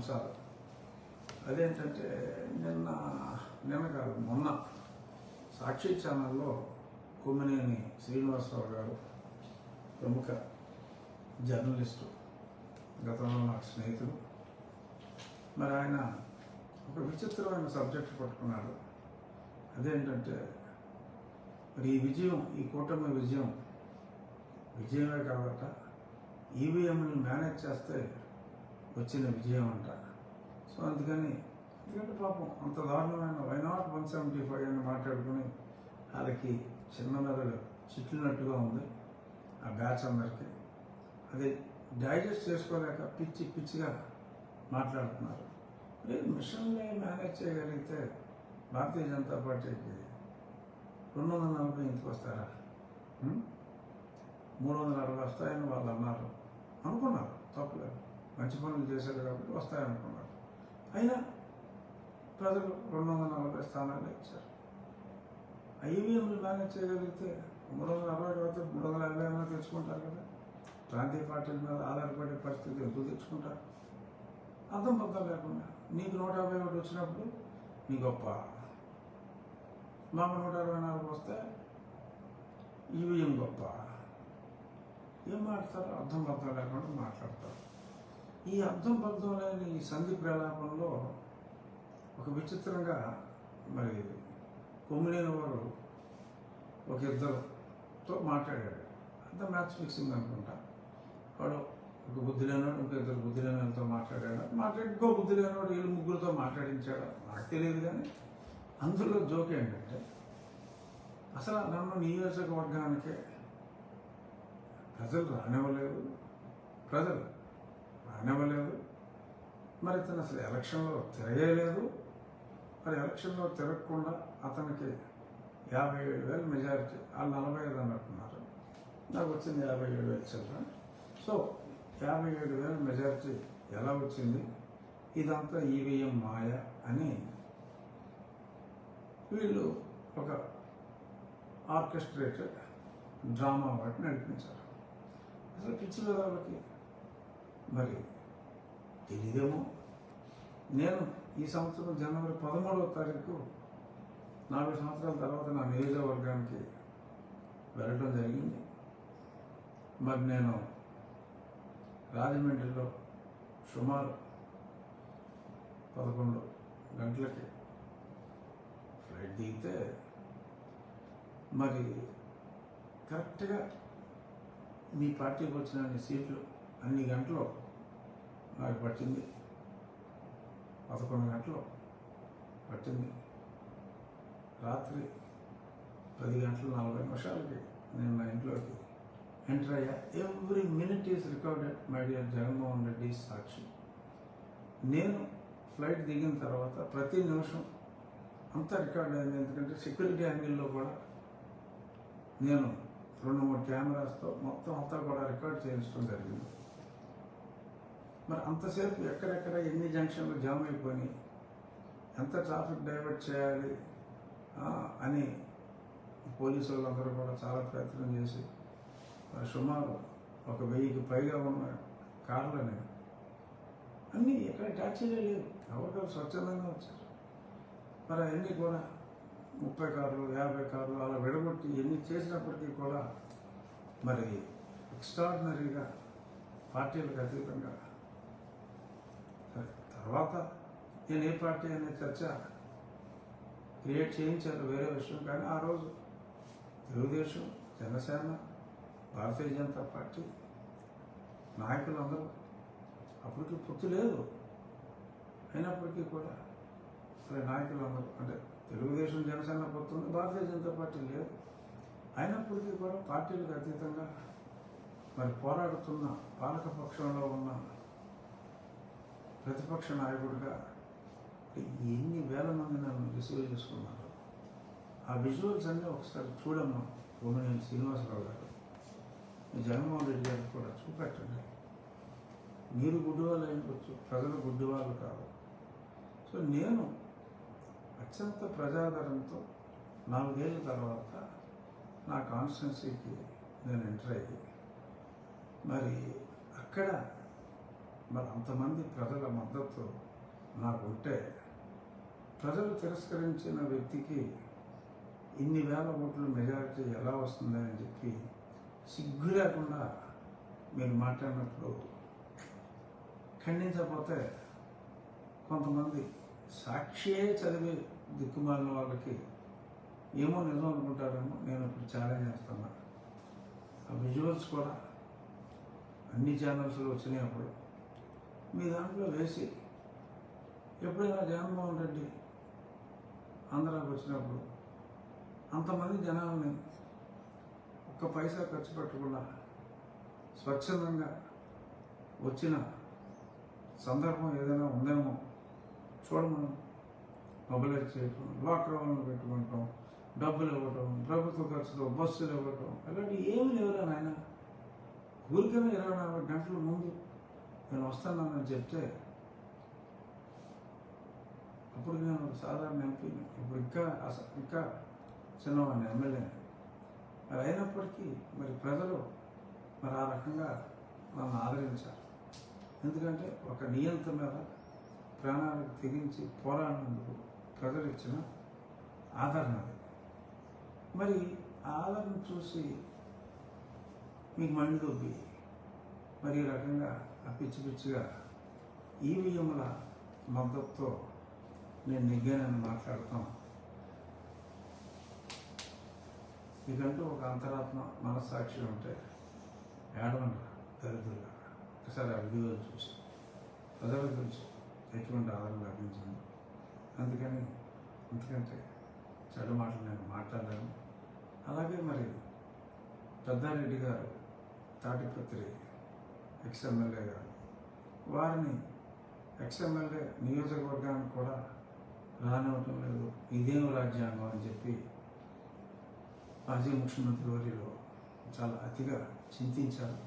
అంశాలు. అదేంటంటే నిన్న నిన్న కాదు మొన్న సాక్షి ఛానల్లో కొమ్మినేని శ్రీనివాసరావు గారు ప్రముఖ జర్నలిస్టు గతంలో నాకు స్నేహితుడు. మరి ఆయన ఒక విచిత్రమైన సబ్జెక్ట్ పట్టుకున్నాడు. అదేంటంటే మరి ఈ విజయం ఈ కూటమి విజయం విజయమే కాబట్ట ఈవీఎంలు మేనేజ్ చేస్తే వచ్చిన విజయం అంట. సో అందుకని ఎందుకంటే పాపం అంత దారుణమైన why not one seventy five అని మాట్లాడుకుని వాళ్ళకి చిన్న మెదడు చిట్లినట్టుగా ఉంది ఆ బ్యాచ్ అందరికీ. అది డైజెస్ట్ చేసుకోలేక పిచ్చి పిచ్చిగా మాట్లాడుతున్నారు. అరే మిషన్ని మేనేజ్ చేయగలిగితే భారతీయ జనతా పార్టీకి రెండు వందల నలభై ఇంటికి వస్తారా? మూడు వందల అరవై వస్తాయని వాళ్ళు అన్నారు. అనుకున్నారు. తప్పలేదు. మంచి పనులు చేశారు కాబట్టి వస్తాయనుకున్నారు అయినా ప్రజలు రెండు వందల నలభై స్థానాలు ఇచ్చారు. ఐవీఎంలు మేనేజ్ చేయగలిగితే మూడు వందల అరవై కాబట్టి మూడు వందల యాభై ఏమైనా తెచ్చుకుంటారు కదా. ప్రాంతీయ పార్టీల మీద ఆధారపడే పరిస్థితి ఎందుకు తెచ్చుకుంటారు? అర్థం పర్థం లేకుండా నీకు నూట యాభై ఒకటి వచ్చినప్పుడు నీ గొప్ప. మాకు నూట అరవై నాలుగు వస్తే ఈవీఎం గొప్ప. ఏం మాట్లాడతారు అర్థం పర్థం లేకుండా మాట్లాడతారు. ఈ అర్థం పర్థం లేని ఈ సంధి ప్రలాపంలో ఒక విచిత్రంగా మరి కొమ్మినేని వారు ఒక ఇద్దరుతో మాట్లాడాడు అంత మ్యాచ్ ఫిక్సింగ్ అనుకుంటా. వాడు ఒక బుద్ధి లేనివాడు ఇంకో ఇద్దరు బుద్ధి లేనితో మాట్లాడాడు. మాట్లాడి ఇంకో బుద్ధి లేనివాడు వీళ్ళు ముగ్గురితో మాట్లాడించాడు. నాకు తెలియదు కానీ అందులో జోక్ ఏంటంటే అసలు నన్ను నియోజకవర్గానికే ప్రజలు రానివ్వలేదు. ప్రజలు రానివ్వలేదు. మరి ఇతను అసలు ఎలక్షన్లో తిరగలేదు. మరి ఎలక్షన్లో తిరగకుండా అతనికి యాభై ఏడు వేలు మెజారిటీ వాళ్ళు నలభై ఐదు అన్నట్టున్నారు. నాకు వచ్చింది యాభై ఏడు వేలు చిల్డ్రన్ సో యాభై ఏడు వేల మెజారిటీ ఎలా వచ్చింది? ఇదంతా ఈవీఎం మాయ అని వీళ్ళు ఒక ఆర్కెస్ట్రేటెడ్ డ్రామా వాటిని నడిపించారు. అసలు పిచ్చి వాళ్ళకి మరి తెలియదేమో నేను ఈ సంవత్సరం జనవరి పదమూడవ తారీఖు నాలుగు సంవత్సరాల తర్వాత నా నియోజకవర్గానికి వెళ్ళడం జరిగింది. మరి నేను రాజమండ్రిలో సుమారు పదకొండు గంటలకి ఫ్లైట్ దిగితే మరి కరెక్ట్గా మీ పార్టీకి వచ్చిన సీట్లు అన్ని గంటలు నాకు పట్టింది. పదకొండు గంటలు పట్టింది. రాత్రి పది గంటల నలభై నిమిషాలకి నేను నా ఇంట్లోకి ఎంటర్ అయ్యా. Every minute is recorded my dear Jaganmohan Reddy Sakshi. నేను ఫ్లైట్ దిగిన తర్వాత ప్రతి నిమిషం అంతా రికార్డ్ అయింది. ఎందుకంటే సెక్యూరిటీ యాంగిల్లో కూడా నేను రెండు మూడు కెమెరాస్తో మొత్తం అంతా కూడా రికార్డ్ చేయించడం జరిగింది. మరి అంతసేపు ఎక్కడెక్కడ ఎన్ని జంక్షన్లు జామ్ అయిపోయి ఎంత ట్రాఫిక్ డైవర్ట్ చేయాలి? అని పోలీసు వాళ్ళందరూ కూడా చాలా ప్రయత్నం చేసి మరి సుమారు ఒక వెయ్యికి పైగా ఉన్న కార్లని అన్నీ ఎక్కడ ట్యాక్సీలే లేవు. ఎవరికారు స్వచ్ఛందంగా వచ్చారు. మరి అవన్నీ కూడా ముప్పై కార్లు యాభై కార్లు అలా విడగొట్టి ఎన్ని చేసినప్పటికీ కూడా మరి ఎక్స్ట్రాడినరీగా పార్టీలకు అతీతంగా తర్వాత నేను ఏ పార్టీ అనే చర్చ క్రియేట్ చేయించాను వేరే విషయం కానీ. ఆ రోజు తెలుగుదేశం జనసేన భారతీయ జనతా పార్టీ నాయకులందరూ అప్పటికి పొత్తు లేదు. అయినప్పటికీ కూడా మరి నాయకులందరూ అంటే తెలుగుదేశం జనసేన పొత్తు ఉంది భారతీయ జనతా పార్టీ లేదు. అయినప్పటికీ కూడా పార్టీలకు అతీతంగా మరి పోరాడుతున్న పాలక పక్షంలో ఉన్న ప్రతిపక్ష నాయకుడిగా ఎన్ని వేల మంది నన్ను రిసీవ్ చేసుకున్నారు. ఆ విజువల్స్ అన్నీ ఒకసారి చూడమ్మా భూమినేని శ్రీనివాసరావు గారు. మీ జగన్మోహన్ రెడ్డి గారికి కూడా చూపెట్టండి. మీరు గుడ్డివాళ్ళు అయిపోవచ్చు ప్రజలు గుడ్డివాళ్ళు కాదు సో నేను అత్యంత ప్రజాదరణతో నాలుగేళ్ళ తర్వాత నా కాన్స్టిట్యున్సీకి నేను ఎంటర్ అయ్యి మరి అక్కడ మరి అంతమంది ప్రజల మద్దతు నాకు ఉంటే ప్రజలు తిరస్కరించిన వ్యక్తికి ఇన్ని వేల ఓట్ల మెజారిటీ ఎలా వస్తుందని చెప్పి సిగ్గు లేకుండా మీరు మాట్లాడినప్పుడు ఖండించకపోతే కొంతమంది సాక్షియే చదివి దిక్కుమాలిన వాళ్ళకి ఏమో నిజం అనుకుంటారేమో నేను ఇప్పుడు ఛాలెంజ్ చేస్తున్నా. ఆ విజువల్స్ కూడా అన్ని ఛానల్స్లో వచ్చినాయి అప్పుడు. మీ దాంట్లో వేసి ఎప్పుడైనా జగన్మోహన్ రెడ్డి ఆంధ్రాకి వచ్చినప్పుడు అంతమంది జనాల్ని ఒక్క పైసా ఖర్చు పెట్టకుండా స్వచ్ఛందంగా వచ్చిన సందర్భం ఏదైనా ఉందేమో చూడమని మొబైలైజ్ చేయటం లాక్డౌన్లు పెట్టుకుంటాం డబ్బులు ఇవ్వటం ప్రభుత్వ ఖర్చులు బస్సులు ఇవ్వటం అలాంటివి ఏమి లేవురా నాయన. ఊరికైనా ఇరవై నాలుగు గంటల ముందు నేను వస్తానని చెప్తే అప్పుడు నేను సాధారణ ఎంపీని ఇప్పుడు ఇంకా ఇంకా చిన్నవాడిని ఎమ్మెల్యే మరి అయినప్పటికీ మరి ప్రజలు మరి ఆ రకంగా నన్ను ఆదరించారు. ఎందుకంటే ఒక నియంత మీద ప్రాణాలకు తెగించి పోరాడినందుకు ప్రజలు ఇచ్చిన ఆదరణ అది. మరి ఆ ఆదరణ చూసి మీకు మండి దొబ్బి మరి ఈ రకంగా పిచ్చి పిచ్చిగా ఈవీఎంల మద్దతుతో నేను నెగ్గానని మాట్లాడతాం మీకంటూ ఒక అంతరాత్మ మనస్సాక్షి ఉంటే ఏడవండి దరిద్రులుగా ఒకసారి ఆ వీడియో చూసి ప్రజల గురించి ఎటువంటి ఆదరణ లభించింది? అందుకని ఎందుకంటే చెడు మాటలు నేను మాట్లాడాను. అలాగే మరి పెద్దారెడ్డి గారు తాటిపత్రి ఎక్స్ గారు. వారిని ఎక్స్ఎంఎల్ఏ నియోజకవర్గానికి కూడా రానివ్వటం లేదు. ఇదేం రాజ్యాంగం అని చెప్పి మాజీ ముఖ్యమంత్రి వర్యులు చాలా అతిగా చింతించారు.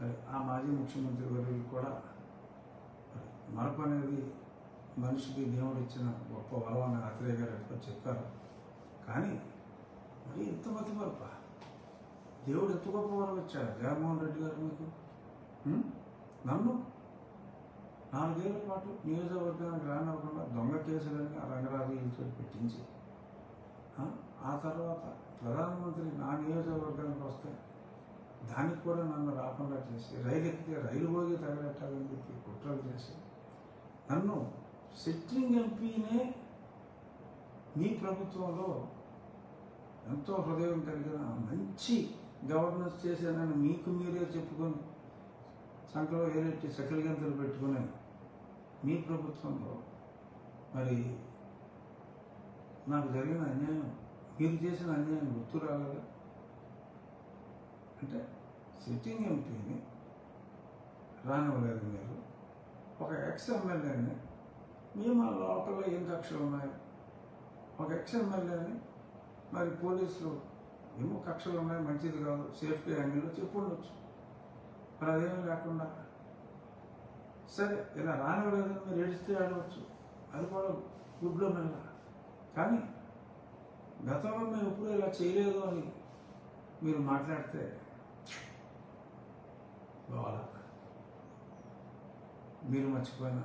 మరి ఆ మాజీ ముఖ్యమంత్రి వర్యులు కూడా మరి మార్పు అనేది మనిషికి దేవుడు ఇచ్చిన గొప్ప వరం అని ఆత్రేయ గారు ఎప్పుడు చెప్పారు. కానీ మరి ఇంత మతి మరప దేవుడు ఎంత గొప్ప వరం ఇచ్చాడు? జగన్మోహన్ రెడ్డి గారు మీకు? నన్ను నాలుగేళ్ళ పాటు నియోజకవర్గానికి రానివ్వకుండా దొంగ కేసులని రంగరాజు రంగరాజులతో పెట్టించి ఆ? తర్వాత ప్రధానమంత్రి నా నియోజకవర్గానికి వస్తే దానికి కూడా నన్ను రాకుండా చేసి రైలు ఎక్కితే రైలు భోగి తగలెట్టాలని చెప్పి కుట్రలు చేసి నన్ను సిట్టింగ్ ఎంపీనే మీ ప్రభుత్వంలో ఎంతో హృదయం కలిగిన మంచి గవర్నెన్స్ చేశానని మీకు మీరే చెప్పుకొని సంఖలో ఏరెట్టి సకల గంతలు పెట్టుకుని మీ ప్రభుత్వంలో మరి నాకు జరిగిన అన్యాయం మీరు చేసిన అన్యాయం గుర్తు రాలేదా? అంటే సిట్టింగ్ ఎంపీని రానివ్వలేదు మీరు. ఒక ఎక్స్ ఎమ్మెల్యేని మేము ఆ లోపల ఏం కక్షలు ఉన్నాయి? ఒక ఎక్స్ ఎమ్మెల్యేని మరి పోలీసులు ఏమో కక్షలు ఉన్నాయి మంచిది కాదు సేఫ్టీ యాంగిల్లో చెప్పు ఉండొచ్చు మరి అదేమీ లేకుండా. సరే ఇలా రానివ్వలేదని మీరు ఏడిస్తే ఆడవచ్చు అది కూడా గుడ్లో మెల్ల కానీ గతంలో మేము ఎప్పుడు ఇలా చేయలేదు అని మీరు మాట్లాడితే బాగా మీరు మర్చిపోయినా